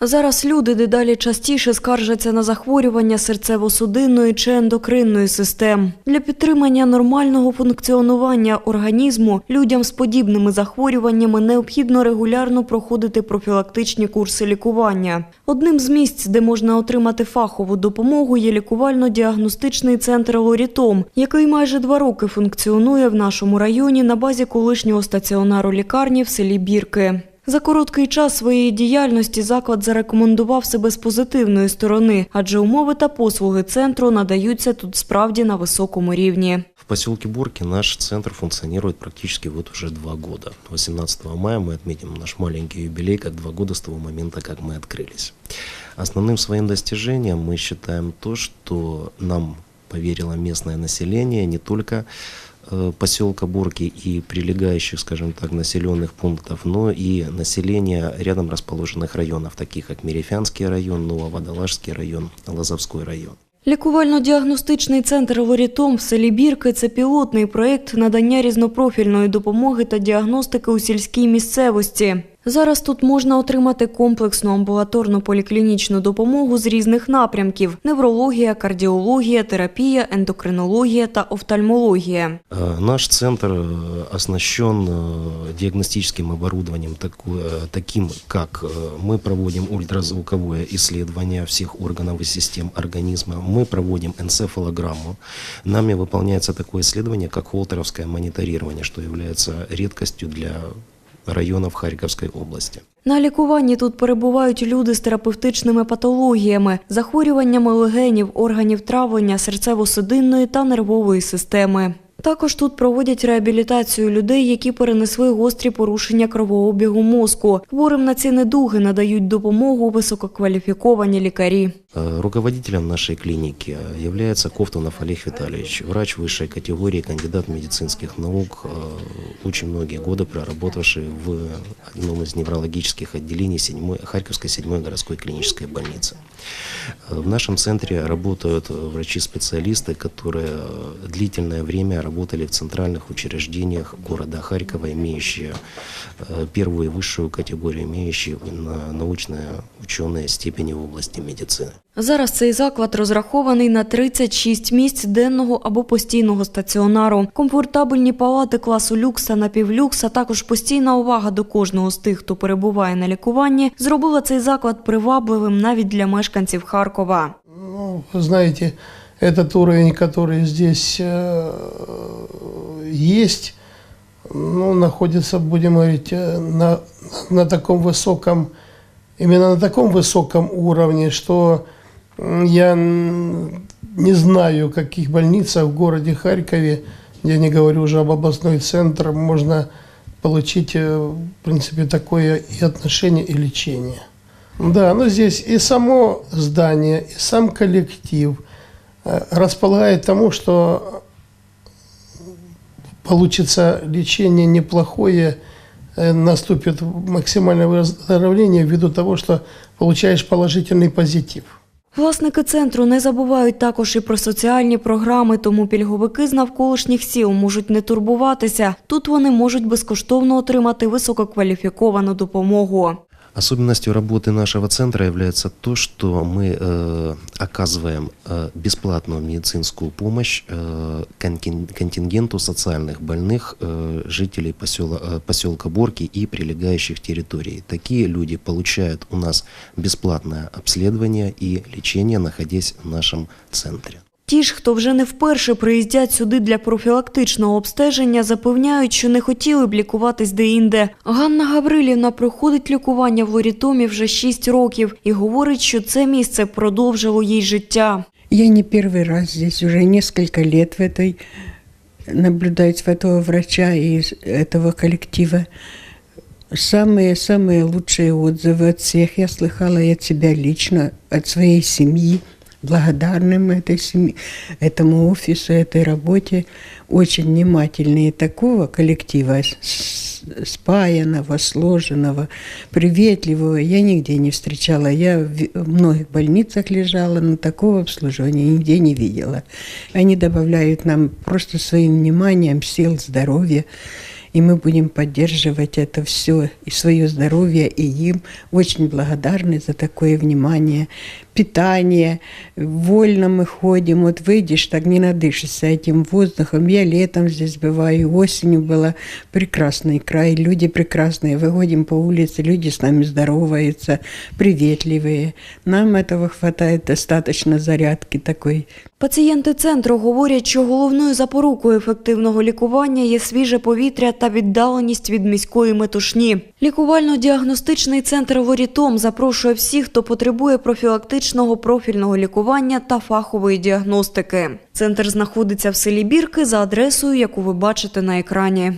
Зараз люди дедалі частіше скаржаться на захворювання серцево-судинної чи ендокринної систем. Для підтримання нормального функціонування організму людям з подібними захворюваннями необхідно регулярно проходити профілактичні курси лікування. Одним з місць, де можна отримати фахову допомогу, є лікувально-діагностичний центр «Лорітом», який майже два роки функціонує в нашому районі на базі колишнього стаціонару лікарні в селі Бірки. За короткий час своєї діяльності заклад зарекомендував себе з позитивної сторони, адже умови та послуги центру надаються тут справді на високому рівні. В поселке Бурки наш центр функционирует практически вот уже два года. 18 мая мы отметим наш маленький юбилей, как два года с того момента, как мы открылись. Основным своим достижением мы считаем то, что нам поверило местное население не только э, поселка Бурки и прилегающих, скажем так, населенных пунктов, но и население рядом расположенных районов, таких как Мерефянский район, Нововодолажский район, Лазовской район. Лікувально-діагностичний центр «Лорітом» в селі Бірки – це пілотний проєкт надання різнопрофільної допомоги та діагностики у сільській місцевості. Зараз тут можна отримати комплексну амбулаторну поліклінічну допомогу з різних напрямків – неврологія, кардіологія, терапія, ендокринологія та офтальмологія. Э, Наш центр э, оснащен э, диагностическим оборудованием, таку- э, таким как э, мы проводим ультразвуковое исследование всех органов и систем организма, мы проводим энцефалограмму. Нами выполняется такое исследование, как холтеровское мониторирование, что является редкостью для районов Харьковской области. На лікуванні тут перебувають люди з терапевтичними патологіями, захворюваннями легенів, органів травлення, серцево-судинної та нервової системи. Також тут проводять реабілітацію людей, які перенесли гострі порушення кровообігу мозку. Хворим на ці недуги надають допомогу висококваліфіковані лікарі. Э, Руководителем нашей клиники э, является Ковтунов Олег Витальевич, врач высшей категории, кандидат медицинских наук, э, очень многие годы проработавший в одном из неврологических отделений 7 Харьковской 7 городской клинической больницы. Э, В нашем центре работают э, врачи-специалисты, которые э, длительное время работали в центральных учреждениях города Харькова, имеющие э, первую и высшую категорию, имеющие на- научные ученые степени в области медицины. Зараз цей заклад розрахований на 36 місць денного або постійного стаціонару. Комфортабельні палати класу люкс та напівлюкс, а також постійна увага до кожного з тих, хто перебуває на лікуванні, зробила цей заклад привабливим навіть для мешканців Харкова. Ну, вы знаете, этот уровень, который здесь э, есть, ну, находится, будем говорить, э, на, на таком высоком, именно на таком высоком уровне, что я не знаю, каких больницах в городе Харькове, я не говорю уже об областной центр, можно получить, э, в принципе, такое и отношение, и лечение. Да, но здесь и само здание, и сам коллектив располагает тому, что получится лечение неплохое, э, наступит максимальное выздоровление ввиду того, что получаешь положительный позитив. Власники центру не забувають також і про соціальні програми, тому пільговики з навколишніх сіл можуть не турбуватися. Тут вони можуть безкоштовно отримати висококваліфіковану допомогу. Особенностью работы нашего центра является то, что мы э, оказываем э, бесплатную медицинскую помощь э, контин- контингенту социальных больных э, жителей посела, э, поселка Борки и прилегающих территорий. Такие люди получают у нас бесплатное обследование и лечение, находясь в нашем центре. Ті ж, хто вже не вперше приїздять сюди для профілактичного обстеження, запевняють, що не хотіли б лікуватись деінде. Ганна Гаврилівна проходить лікування в Лорітомі вже 6 років і говорить, що це місце продовжило їй життя. Я не первый раз здесь, уже несколько лет в этой наблюдать в этого врача и из этого коллектива. Самые-самые лучшие отзывы от всех я слыхала и от себя лично, от своей семьи, Благодарным этой семье, этому офису, этой работе. Очень внимательные такого коллектива, спаянного, сложенного, приветливого я нигде не встречала. Я в многих больницах лежала, но такого обслуживания нигде не видела. Они добавляют нам просто своим вниманием сил, здоровья. И мы будем поддерживать это все, и свое здоровье, и им. Очень благодарны за такое внимание. Питание, вольно мы ходим, вот выйдешь, так не надышишься этим воздухом. Я летом здесь бываю, осенью была прекрасный край, люди прекрасные. Выходим по улице, люди с нами здороваются, приветливые. Нам этого хватает достаточно зарядки такой. Пацієнти центру говорять, що головною запорукою ефективного лікування є свіже повітря та віддаленість від міської метушні. Лікувально-діагностичний центр Ворітом запрошує всіх, хто потребує профілактичного профільного лікування та фахової діагностики. Центр знаходиться в селі Бірки за адресою, яку ви бачите на екрані.